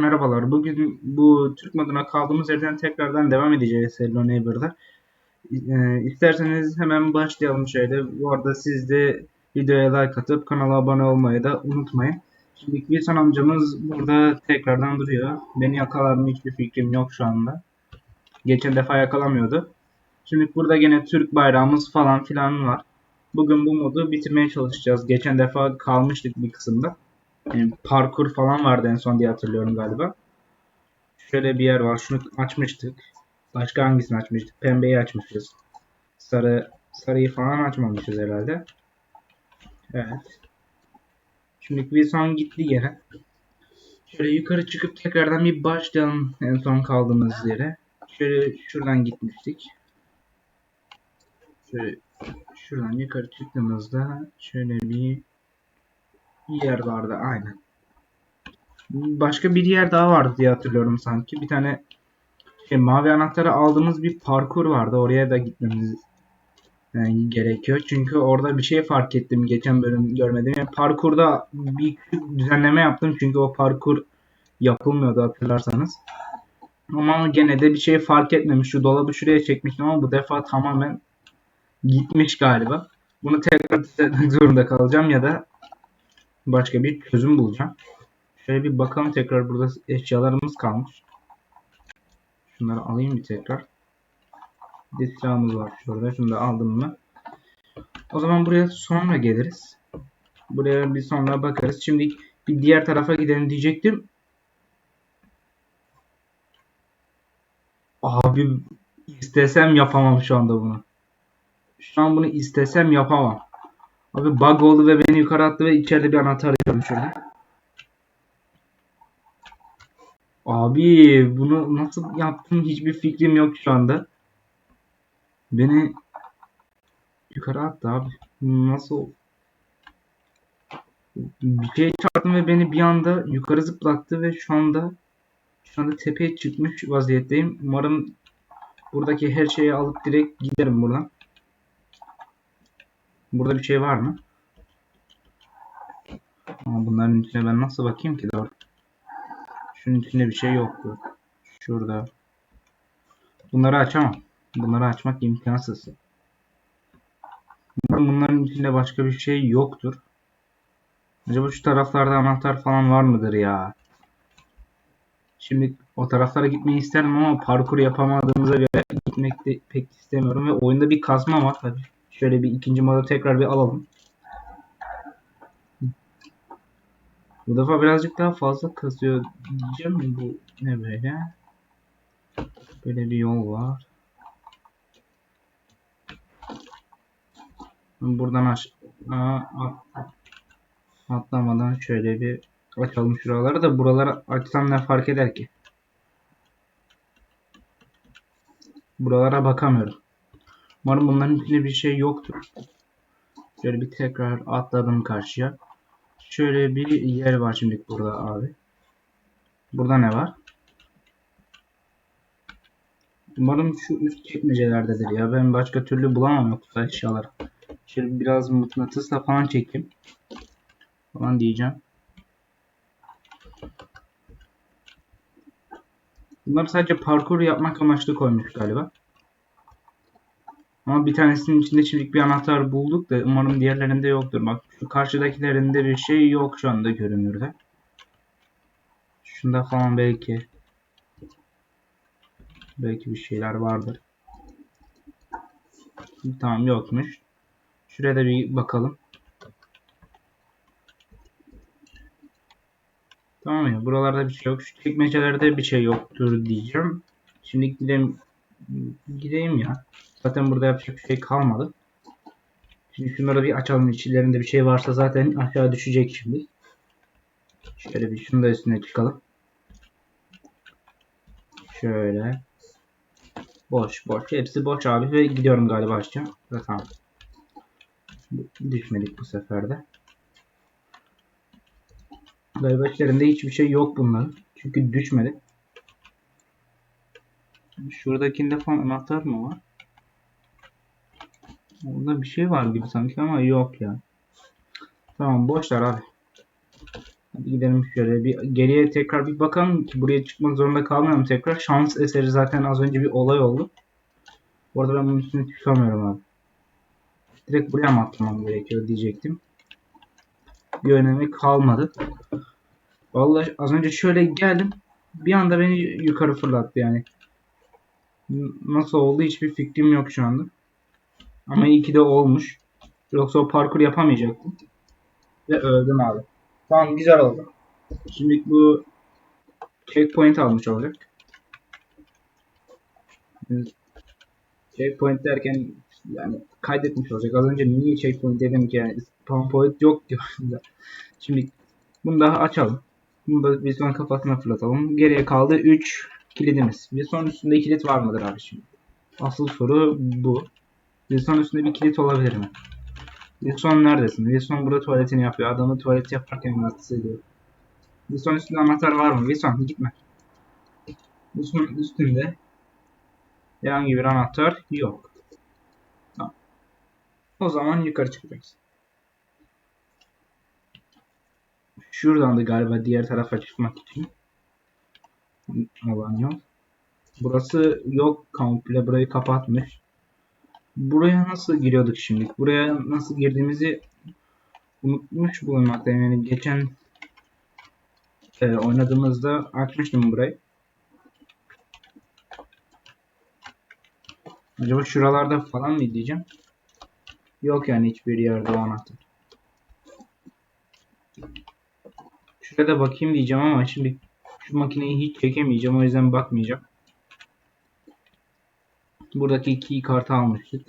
Merhabalar. Bugün bu Türk moduna kaldığımız yerden tekrardan devam edeceğiz Hello Neighbor'da. Ee, isterseniz hemen başlayalım şöyle. Bu arada siz de videoya like atıp kanala abone olmayı da unutmayın. Şimdi Wilson amcamız burada tekrardan duruyor. Beni yakalar mı hiçbir fikrim yok şu anda. Geçen defa yakalamıyordu. Şimdi burada gene Türk bayrağımız falan filan var. Bugün bu modu bitirmeye çalışacağız. Geçen defa kalmıştık bir kısımda. Yani parkur falan vardı en son diye hatırlıyorum galiba. Şöyle bir yer var. Şunu açmıştık. Başka hangisini açmıştık? Pembeyi açmışız. Sarı sarıyı falan açmamışız herhalde. Evet. Şimdi Wilson gitti yere. Şöyle yukarı çıkıp tekrardan bir başlayalım en son kaldığımız yere. Şöyle şuradan gitmiştik. Şöyle şuradan yukarı çıktığımızda şöyle bir bir yer vardı aynen. Başka bir yer daha vardı diye hatırlıyorum sanki. Bir tane şey, mavi anahtarı aldığımız bir parkur vardı. Oraya da gitmemiz yani gerekiyor. Çünkü orada bir şey fark ettim. Geçen bölüm görmedim. Yani parkurda bir düzenleme yaptım. Çünkü o parkur yapılmıyordu hatırlarsanız. Ama gene de bir şey fark etmemiş. Şu dolabı şuraya çekmiştim ama bu defa tamamen gitmiş galiba. Bunu tekrar düzeltmek zorunda kalacağım ya da başka bir çözüm bulacağım. Şöyle bir bakalım tekrar burada eşyalarımız kalmış. Şunları alayım bir tekrar. Bir silahımız var şurada. Şunu da aldım mı? O zaman buraya sonra geliriz. Buraya bir sonra bakarız. Şimdi bir diğer tarafa gidelim diyecektim. Abi istesem yapamam şu anda bunu. Şu an bunu istesem yapamam. Abi bug oldu ve beni yukarı attı ve içeride bir anahtar arıyorum şurada. Abi bunu nasıl yaptım hiçbir fikrim yok şu anda. Beni yukarı attı abi. Nasıl? Bir şey çarptım ve beni bir anda yukarı zıplattı ve şu anda şu anda tepeye çıkmış vaziyetteyim. Umarım buradaki her şeyi alıp direkt giderim buradan. Burada bir şey var mı? Ama bunların içine ben nasıl bakayım ki doğru? Şunun içinde bir şey yoktu. Şurada. Bunları açamam. Bunları açmak imkansız. Bunların içinde başka bir şey yoktur. Acaba şu taraflarda anahtar falan var mıdır ya? Şimdi o taraflara gitmeyi isterim ama parkur yapamadığımıza göre gitmek de pek istemiyorum ve oyunda bir kazma var tabii. Şöyle bir ikinci moda tekrar bir alalım. Bu defa birazcık daha fazla kasıyor diyeceğim? Bu ne böyle? Böyle bir yol var. Buradan aşağı atlamadan şöyle bir açalım şuraları da buralara açsam ne fark eder ki? Buralara bakamıyorum. Umarım bunların içinde bir şey yoktur. Şöyle bir tekrar atladım karşıya. Şöyle bir yer var şimdi burada abi. Burada ne var? Umarım şu üst çekmecelerdedir ya. Ben başka türlü bulamam yoksa eşyaları. Şöyle biraz mıknatısla falan çekeyim. Falan diyeceğim. Bunlar sadece parkur yapmak amaçlı koymuş galiba. Ama bir tanesinin içinde çiftlik bir anahtar bulduk da umarım diğerlerinde yoktur. Bak şu karşıdakilerinde bir şey yok şu anda görünürde. Şunda falan belki belki bir şeyler vardır. Tamam yokmuş. Şuraya da bir bakalım. Tamam ya buralarda bir şey yok. Şu çekmecelerde bir şey yoktur diyeceğim. Şimdi gidelim gideyim ya. Zaten burada yapacak bir şey kalmadı. Şimdi şunları bir açalım. İçlerinde bir şey varsa zaten aşağı düşecek şimdi. Şöyle bir şunu da üstüne çıkalım. Şöyle. Boş boş. Hepsi boş abi ve gidiyorum galiba aşağı. Tamam. Düşmedik bu sefer de. Galiba içlerinde hiçbir şey yok bunların. Çünkü düşmedi. Şuradakinde falan anahtar mı var? Orada bir şey var gibi sanki ama yok ya. Tamam boşlar abi. Hadi gidelim şöyle bir geriye tekrar bir bakalım ki buraya çıkmak zorunda kalmayalım tekrar. Şans eseri zaten az önce bir olay oldu. Bu arada ben bunun üstüne çıkamıyorum abi. Direkt buraya mı atlamam gerekiyor diyecektim. Bir önemi kalmadı. Vallahi az önce şöyle geldim. Bir anda beni yukarı fırlattı yani. Nasıl oldu hiçbir fikrim yok şu anda. Ama iyi ki de olmuş. Yoksa o parkur yapamayacaktım. Ve öldüm abi. Tamam güzel oldu. Şimdi bu checkpoint almış olacak. Checkpoint derken yani kaydetmiş olacak. Az önce niye checkpoint dedim ki yani spawn point yok diyorum da. Şimdi bunu daha açalım. Bunu da bir son kafasına fırlatalım. Geriye kaldı 3 kilidimiz. Bir son üstünde kilit var mıdır abi şimdi? Asıl soru bu. Bir son üstünde bir kilit olabilir mi? Wilson neredesin? Wilson burada tuvaletini yapıyor. Adamı tuvalet yaparken rahatsız ediyor. Wilson üstünde anahtar var mı? Wilson gitme. Wilson'un üstünde herhangi bir anahtar yok. O zaman yukarı çıkacaksın. Şuradan da galiba diğer tarafa çıkmak için olan yol. Burası yok komple. Burayı kapatmış. Buraya nasıl giriyorduk şimdi? Buraya nasıl girdiğimizi unutmuş bulunmaktayım. Yani geçen e, oynadığımızda açmıştım burayı. Acaba şuralarda falan mı diyeceğim? Yok yani hiçbir yerde o anahtar. Şuraya da bakayım diyeceğim ama şimdi şu makineyi hiç çekemeyeceğim. O yüzden bakmayacağım. Buradaki key kartı almıştık.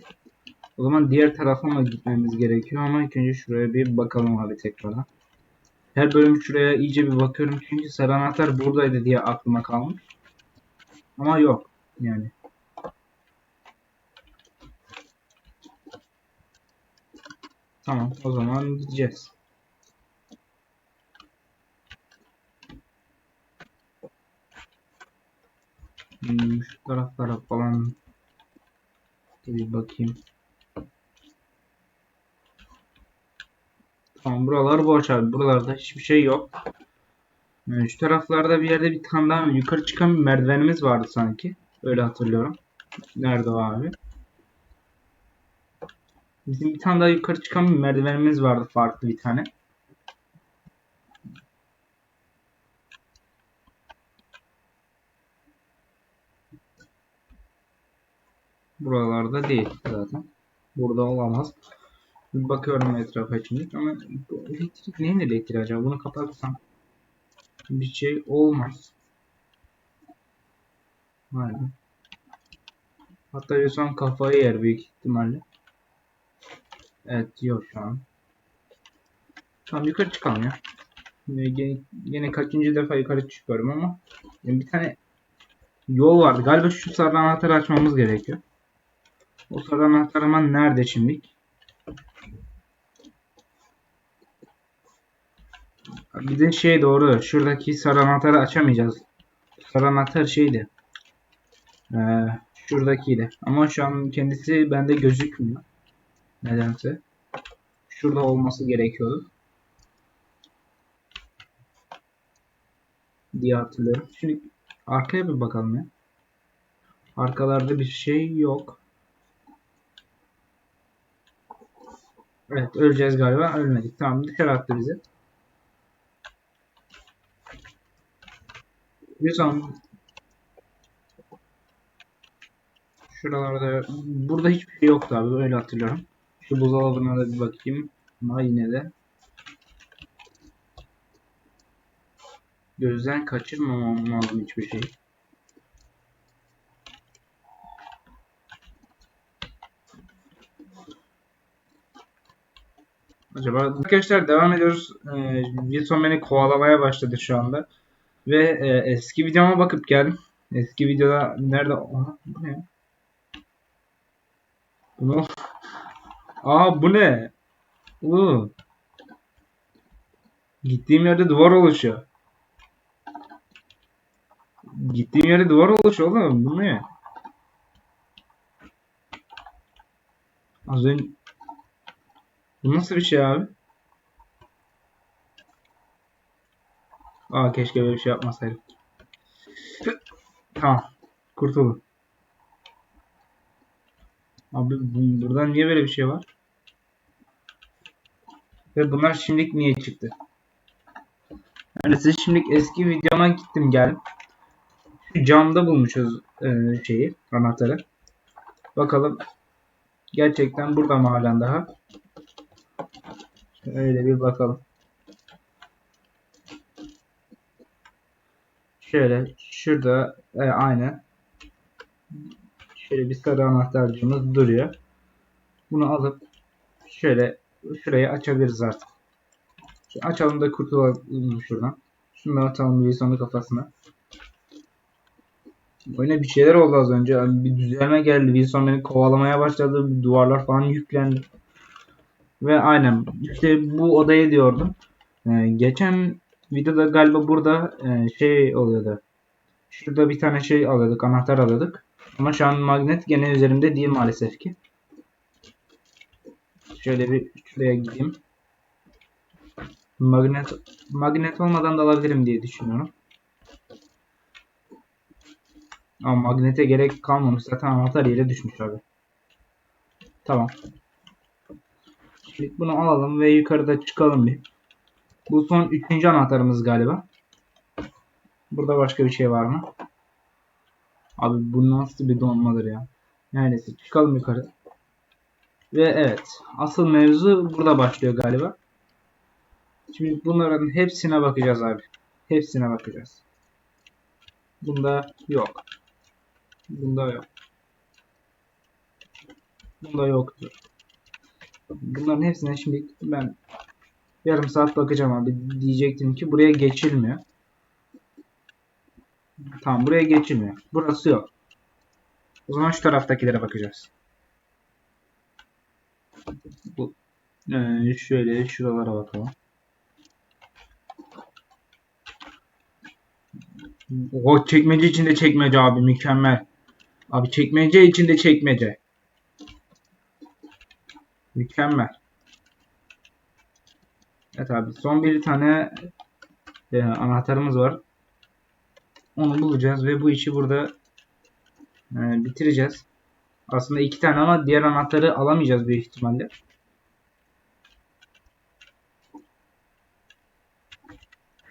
O zaman diğer tarafa mı gitmemiz gerekiyor ama ilk önce şuraya bir bakalım abi tekrardan. Her bölüm şuraya iyice bir bakıyorum çünkü sarı anahtar buradaydı diye aklıma kalmış. Ama yok yani. Tamam o zaman gideceğiz. Şu taraflara falan bir bakayım. Tamam buralar boş abi. Buralarda hiçbir şey yok. Yani şu taraflarda bir yerde bir tane daha yukarı çıkan bir merdivenimiz vardı sanki. Öyle hatırlıyorum. Nerede o abi? Bizim bir tane daha yukarı çıkan bir merdivenimiz vardı farklı bir tane. Buralarda değil zaten. Burada olamaz. Bakıyorum etrafa şimdi ama bu elektrik neyin elektriği acaba? Bunu kapatsam bir şey olmaz. Aynen. Hatta Yusan kafayı yer büyük ihtimalle. Evet yok şu an. Tamam yukarı çıkalım ya. Yine, yine kaçıncı defa yukarı çıkıyorum ama yani bir tane yol vardı. Galiba şu sarı anahtarı açmamız gerekiyor. O sarı anahtar ama nerede şimdi? Bir de şey doğru. Şuradaki sarı anahtarı açamayacağız. Sarı anahtar şeydi. Ee, şuradakiydi. Ama şu an kendisi bende gözükmüyor. Nedense. Şurada olması gerekiyordu. Diye hatırlıyorum. Şimdi arkaya bir bakalım ya. Arkalarda bir şey yok. Evet öleceğiz galiba. Ölmedik. Tamam dışarı attı bizi. Güzel. Şuralarda burada hiçbir şey yoktu abi öyle hatırlıyorum. Şu buzdolabına da bir bakayım. Ama yine de gözden kaçırmamam lazım hiçbir şey. Acaba arkadaşlar devam ediyoruz. Ee, Wilson beni kovalamaya başladı şu anda. Ve e, eski videoma bakıp geldim. Eski videoda nerede? Aha, bu ne? Bu Aa bu ne? Uu. Gittiğim yerde duvar oluşuyor. Gittiğim yerde duvar oluşuyor oğlum. Bu ne? Az önce... Bu nasıl bir şey abi? Aa keşke böyle bir şey yapmasaydım. Tamam. Kurtuldum. Abi bu- burada niye böyle bir şey var? Ve bunlar şimdilik niye çıktı? Yani size şimdilik eski videoma gittim geldim. Şu camda bulmuşuz e, şeyi, anahtarı. Bakalım gerçekten burada mı halen daha? Öyle bir bakalım. Şöyle şurada e, aynı. Şöyle bir sarı anahtarcığımız duruyor. Bunu alıp şöyle şurayı açabiliriz artık. Şu açalım da kurtulalım şuradan. Da atalım Wilson'un kafasına. Oyuna bir şeyler oldu az önce. Bir düzelme geldi. Wilson beni kovalamaya başladı. Duvarlar falan yüklendi. Ve aynen işte bu odaya diyordum. Ee, geçen videoda galiba burada e, şey oluyordu. Şurada bir tane şey alıyorduk. Anahtar alıyorduk. Ama şu an magnet gene üzerimde değil maalesef ki. Şöyle bir şuraya gideyim. Magnet magnet olmadan da alabilirim diye düşünüyorum. Ama magnete gerek kalmamış. Zaten anahtar yere düşmüş abi. Tamam. Şimdi bunu alalım ve yukarıda çıkalım bir. Bu son üçüncü anahtarımız galiba. Burada başka bir şey var mı? Abi bu nasıl bir donmadır ya. Neredeyse çıkalım yukarı. Ve evet. Asıl mevzu burada başlıyor galiba. Şimdi bunların hepsine bakacağız abi. Hepsine bakacağız. Bunda yok. Bunda yok. Bunda yoktur. Bunların hepsine şimdi ben yarım saat bakacağım abi. Diyecektim ki buraya geçilmiyor. Tamam buraya geçilmiyor. Burası yok. O zaman şu taraftakilere bakacağız. Bu ee, şöyle şuralara bakalım. O çekmece içinde çekmece abi mükemmel. Abi çekmece içinde çekmece. Mükemmel. Evet abi son bir tane e, anahtarımız var. Onu bulacağız ve bu işi burada e, bitireceğiz. Aslında iki tane ama diğer anahtarı alamayacağız büyük ihtimalle.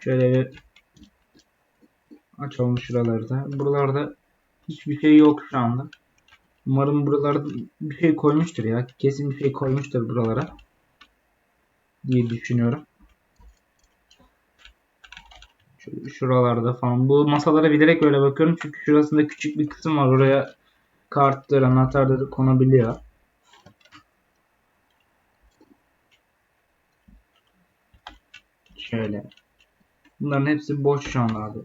Şöyle bir açalım şuraları da. Buralarda hiçbir şey yok şu anda. Umarım buralarda bir şey koymuştur ya. Kesin bir şey koymuştur buralara. Diye düşünüyorum. Şuralarda falan. Bu masalara bilerek böyle bakıyorum. Çünkü şurasında küçük bir kısım var. Oraya karttır, anahtardır konabiliyor. Şöyle. Bunların hepsi boş şu an.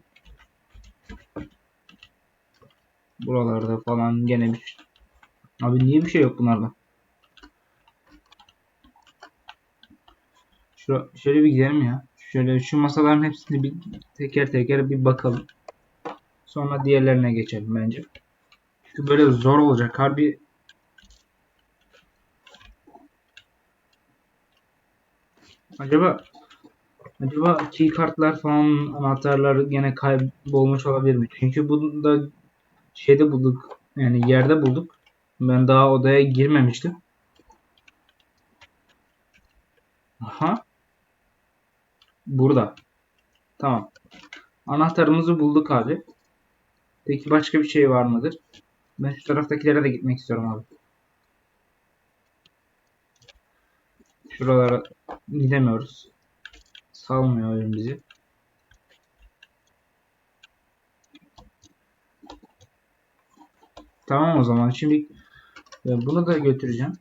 Buralarda falan gene bir şey. Abi niye bir şey yok bunlarda? Şura, şöyle bir gidelim ya. Şöyle şu masaların hepsini bir teker teker bir bakalım. Sonra diğerlerine geçelim bence. Çünkü böyle zor olacak. Harbi Acaba acaba key kartlar falan anahtarlar gene kaybolmuş olabilir mi? Çünkü bunu da şeyde bulduk. Yani yerde bulduk. Ben daha odaya girmemiştim. Aha. Burada. Tamam. Anahtarımızı bulduk abi. Peki başka bir şey var mıdır? Ben şu taraftakilere de gitmek istiyorum abi. Şuralara gidemiyoruz. Salmıyor oyun bizi. Tamam o zaman. Şimdi e, bunu da götüreceğim.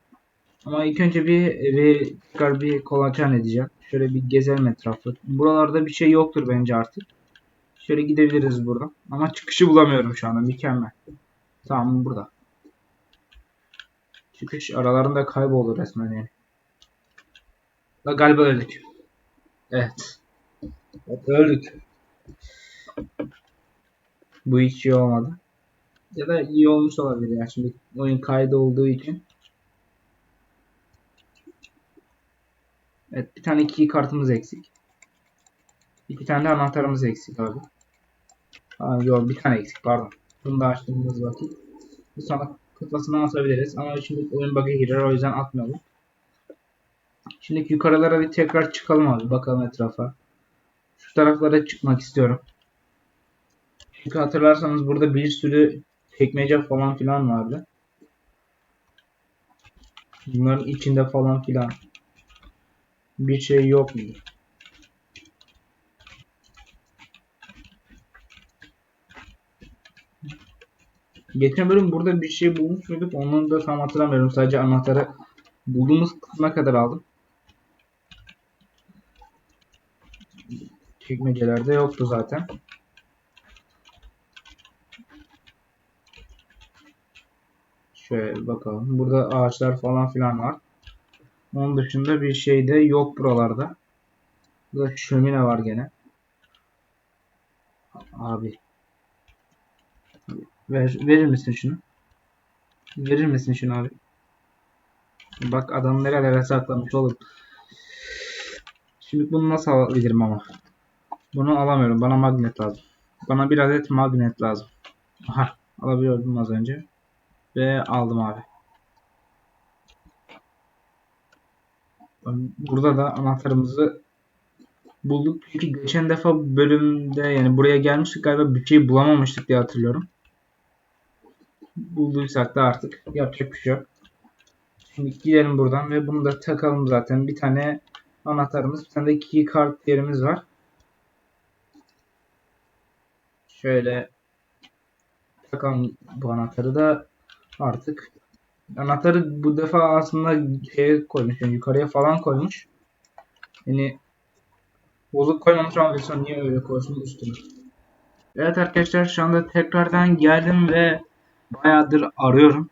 Ama ilk önce bir evi tekrar bir kolaçan edeceğim. Şöyle bir gezelim etrafı. Buralarda bir şey yoktur bence artık. Şöyle gidebiliriz buradan. Ama çıkışı bulamıyorum şu anda. Mükemmel. Tamam burada. Çıkış aralarında kayboldu resmen yani. Ve galiba öldük. Evet. öldük. Bu hiç iyi olmadı. Ya da iyi olmuş olabilir ya. Şimdi oyun kaydı olduğu için. Evet bir tane key kartımız eksik. İki tane de anahtarımız eksik abi. Aa, yok bir tane eksik pardon. Bunu da açtığımız vakit. Bu sana kıtlasından atabiliriz ama şimdi oyun bug'a girer o yüzden atmayalım. Şimdi yukarılara bir tekrar çıkalım abi bakalım etrafa. Şu taraflara çıkmak istiyorum. Çünkü hatırlarsanız burada bir sürü çekmece falan filan vardı. Bunların içinde falan filan bir şey yok mu? Geçen bölüm burada bir şey bulmuş muyduk? Onu da tam hatırlamıyorum. Sadece anahtarı bulduğumuz kısma kadar aldım. Çekmecelerde yoktu zaten. Şöyle bakalım. Burada ağaçlar falan filan var. Onun dışında bir şey de yok buralarda. Burada şömine var gene. Abi. Ver, verir misin şunu? Verir misin şunu abi? Bak adam nerelere saklamış oğlum. Şimdi bunu nasıl alabilirim ama? Bunu alamıyorum. Bana magnet lazım. Bana bir adet magnet lazım. Aha. Alabiliyordum az önce. Ve aldım abi. Burada da anahtarımızı bulduk. Çünkü geçen defa bölümde yani buraya gelmiştik galiba şey bulamamıştık diye hatırlıyorum. Bulduysak da artık yapacak bir şey yok. Şimdi gidelim buradan ve bunu da takalım zaten. Bir tane anahtarımız, bir tane de key card yerimiz var. Şöyle takalım bu anahtarı da artık. Anahtarı bu defa aslında şeye koymuş, yani yukarıya falan koymuş. Yani bozuk koymamış ama Wilson niye öyle koysun üstüne. Evet arkadaşlar şu anda tekrardan geldim ve bayağıdır arıyorum.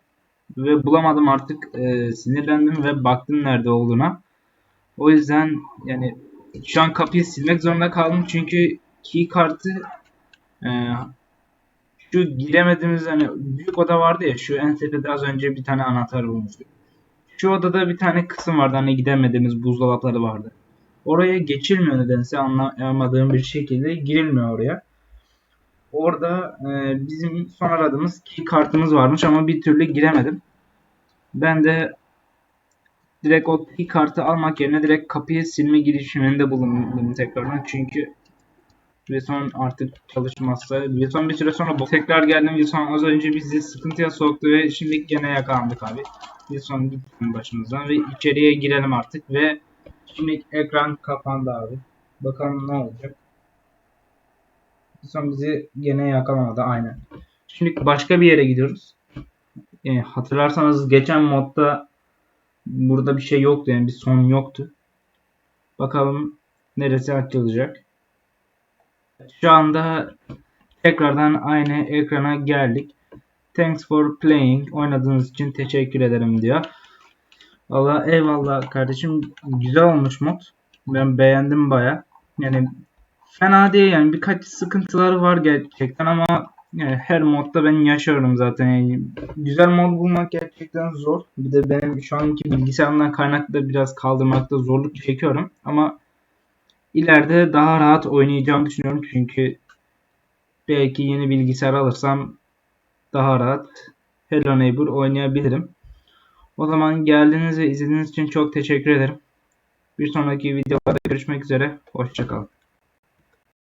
Ve bulamadım artık e, sinirlendim ve baktım nerede olduğuna. O yüzden yani şu an kapıyı silmek zorunda kaldım çünkü key kartı e, şu giremediğimiz hani büyük oda vardı ya şu en tepede az önce bir tane anahtar bulmuştuk. Şu odada bir tane kısım vardı hani gidemediğimiz buzdolapları vardı. Oraya geçilmiyor nedense anlamadığım bir şekilde girilmiyor oraya. Orada e, bizim son aradığımız key kartımız varmış ama bir türlü giremedim. Ben de direkt o key kartı almak yerine direkt kapıyı silme girişiminde bulundum tekrardan. Çünkü Wilson artık çalışmazsa Wilson bir süre sonra tekrar geldim. Wilson az önce bizi sıkıntıya soktu ve şimdi gene yakalandık abi. Wilson gitti başımızdan ve içeriye girelim artık ve şimdi ekran kapandı abi. Bakalım ne olacak. Wilson bizi gene yakalamadı aynen. Şimdi başka bir yere gidiyoruz. Yani hatırlarsanız geçen modda burada bir şey yoktu yani bir son yoktu. Bakalım neresi açılacak. Şu anda tekrardan aynı ekrana geldik. Thanks for playing. Oynadığınız için teşekkür ederim diyor. Valla eyvallah kardeşim. Güzel olmuş mod. Ben beğendim baya. Yani fena değil yani birkaç sıkıntıları var gerçekten ama yani her modda ben yaşıyorum zaten. Yani güzel mod bulmak gerçekten zor. Bir de benim şu anki bilgisayarımdan kaynaklı biraz kaldırmakta zorluk çekiyorum. Ama ileride daha rahat oynayacağımı düşünüyorum. Çünkü belki yeni bilgisayar alırsam daha rahat Hello Neighbor oynayabilirim. O zaman geldiğiniz ve izlediğiniz için çok teşekkür ederim. Bir sonraki videolarda görüşmek üzere. Hoşçakalın.